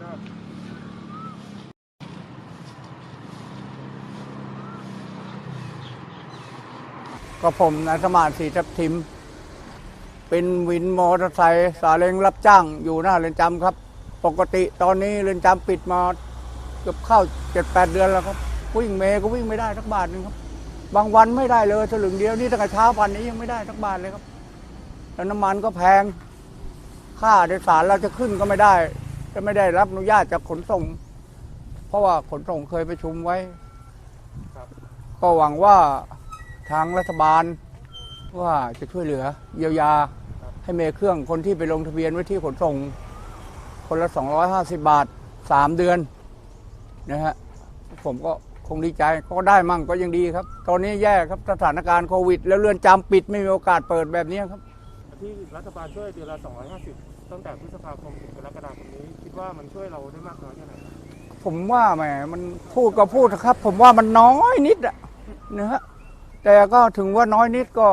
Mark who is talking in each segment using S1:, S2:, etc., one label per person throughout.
S1: ได้
S2: ก็ผมนายสมานศรีทับทิม เป็นวินมอเตอร์ไซค์สาเล้งรับจ้างอยู่หน้าเรือนจำครับ ปกติตอนนี้เรือนจำปิดมาเกือบเข้าเจ็ดแปดเดือนแล้วครับ วิ่งเมย์ก็วิ่งไม่ได้สักบาทหนึ่งครับ บางวันไม่ได้เลยสลึงเดียวนี่ตั้งแต่เช้าวันนี้ยังไม่ได้สักบาทเลยครับ แล้วน้ำมันก็แพง ค่าโดยสารเราจะขึ้นก็ไม่ได้ จะไม่ได้รับอนุญาตจากขนส่ง เพราะว่าขนส่งเคยประชุมไว้ ก็หวังว่าทางรัฐบาลว่าจะช่วยเหลือ เยียวยาให้เมเครื่องคนที่ไปลงทะเบียนไว้ที่ขนส่ง คนละ 250 บาท 3 เดือนนะฮะผมก็คงดีใจก็ได้มั่งก็ยังดีครับ ตอนนี้แย่ครับสถานการณ์โควิด แล้วเรือนจำปิดไม่มีโอกาสเปิดแบบนี้ครับ
S1: ที่รัฐบาลช่วยเดือนละ 250 ตั้งแต่พฤษภาคมถึงกรกฎาคมนี้ คิดว่ามันช่วยเราได้มากน้อยแค่ไหน
S2: ผมว่าแหมมันพูดก็พูดนะครับ ผมว่ามันน้อยนิดอะนะฮะแต่ก็ถึงว่าน้อยนิดก็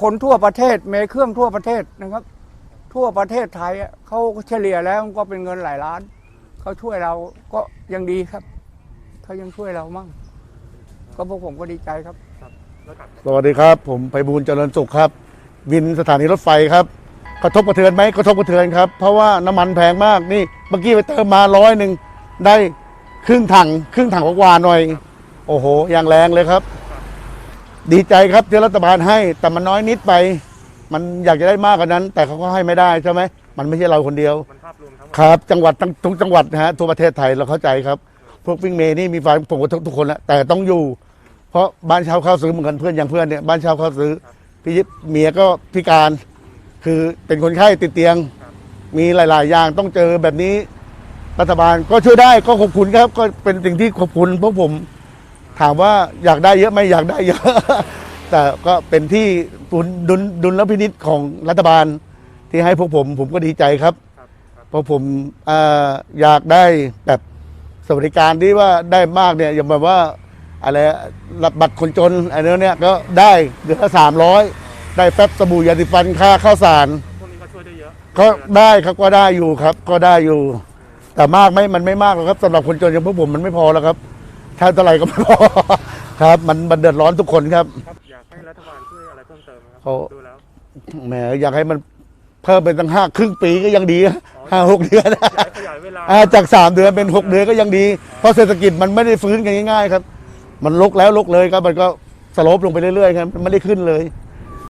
S2: คนทั่วประเทศเมเครื่องทั่วประเทศนะครับ ทั่วประเทศไทยอะเขาเฉลี่ยแล้วก็เป็นเงินหลายล้านเขาช่วยเราก็ยังดีครับเขายังช่วยเรามั่งก็พวกผมก็ดีใจครับ
S1: แล้วกับ
S3: สวัสดีครับ ผมไพบูลย์เจริญสุขครับ วินสถานีรถไฟครับ กระทบกระเทือนไหมกระทบกระเทือนครับ เพราะว่าน้ำมันแพงมากนี่เมื่อกี้ไปเติมมาร้อยหนึ่งได้ครึ่งถังครึ่งถังกว่าๆหน่อย โอ้โหอย่างแรงเลยครับ ดีใจครับที่รัฐบาลให้ แต่มันน้อยนิดไป มันอยากจะได้มากกว่านั้น แต่เขาก็ให้ไม่ได้ใช่ไหมมันไม่ใช่เราคนเดียว
S1: มันภาพรวมทั้งหมด
S3: ครับ จังหวัดทั้งทุกจังหวัดนะฮะทั่วประเทศไทยเราเข้าใจครับ พวกวิ่งเมย์นี่มีไฟผมก็ทุกทุกคนแหละแต่ต้องอยู่ เพราะบ้านเช่าเข้าซื้อเหมือนกันเพื่อนอย่างเพื่อนเนี่ยบ้านเช่าเข้าซื้อ พี่เมียก็พิการคือเป็นคนไข้ติดเตียง มีหลาย ๆ อย่างต้องเจอแบบนี้รัฐบาลก็ช่วยได้ก็ขอบคุณครับ ก็เป็นสิ่งที่ขอบคุณพวกผมถามว่าอยากได้เยอะไหมอยากได้เยอะ แต่ก็เป็นที่ดุลดุลดุลและพินิจของรัฐบาลที่ให้พวกผมผมก็ดีใจครับ
S1: ครับครับ
S3: เพราะผมเอ่ออยากได้แบบสวัสดิการที่ว่าได้มากเนี่ยอย่างแบบว่า อะไรรับบัตรคนจนอะไรเนี่ยก็ได้เดือนละสามร้อยได้แป๊บสบู่ยาสีฟันค่าข้าวสาร
S1: พวกนี้ก็ช่วยได้เยอะ
S3: ก็ได้ครับก็ได้อยู่ครับ ก็ได้อยู่ แต่มากไหมมันไม่มากหรอกครับสำหรับคนจนอย่างพวกผมมันไม่พอแล้วครับถ้าเท่าไหร่ก็ไม่พอครับ มันมันเดือดร้อนทุกคนครับ
S1: ครับอยากให้รัฐบาลช่วยอะไรเพิ่มเติมไหมครั
S3: เขา
S1: ดูแล้ว
S3: แหมอยากให้มันเพิ่มเป็นตั้งห้าครึ่งปีก็ยังดีห้าหกเดือน
S1: อยากให้ขยายเวลา
S3: อ่าจากสามเดือนเป็นหกเดือนก็ยังดี เพราะเศรษฐกิจมันไม่ได้ฟื้นกันง่ายๆครับ มันลกแล้วลกเลยครับมันก็สโลปลงไปเรื่อยๆครับมันไม่ได้ขึ้นเลย